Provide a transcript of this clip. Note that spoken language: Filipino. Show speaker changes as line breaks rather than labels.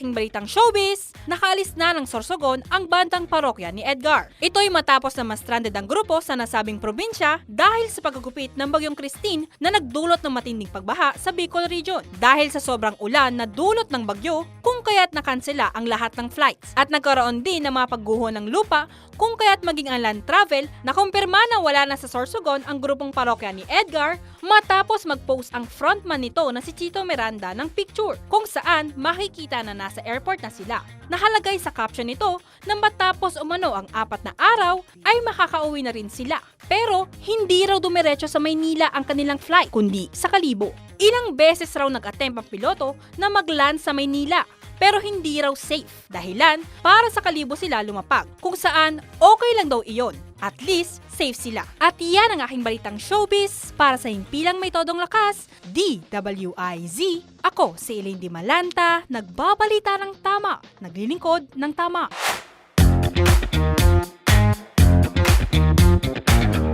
aking balitang showbiz, nakaalis na ng Sorsogon ang bandang parokya ni Edgar. Ito'y matapos na ma-stranded ang grupo sa nasabing probinsya dahil sa pagkagupit ng bagyong Christine na nagdulot ng matinding pagbaha sa Bicol Region. Dahil sa sobrang ulan na dulot ng bagyo, kung kaya't nakansela ang lahat ng flights. At nagkaroon din ng mga pagguho ng lupa kung kaya't maging ang travel na kumpirma na wala na sa Sorsogon ang grupong parokya ni Edgar matapos mag-post ang frontman nito na si Chito Miranda ng picture kung saan makikita na nasa airport na sila. Nakalagay sa caption nito na matapos umano ang apat na araw ay makakauwi na rin sila. Pero hindi raw dumiretso sa Maynila ang kanilang flight kundi sa Kalibo. Ilang beses raw nag-attempt ang piloto na mag-land sa Maynila pero hindi raw safe. Dahilan, para sa kalibo sila lumapag. Kung saan, okay lang daw iyon. At least, safe sila. At yan ang aking balitang showbiz para sa himpilang may todong lakas, DWIZ. Ako si Elaine Di Malanta, nagbabalita ng tama, naglilingkod ng tama.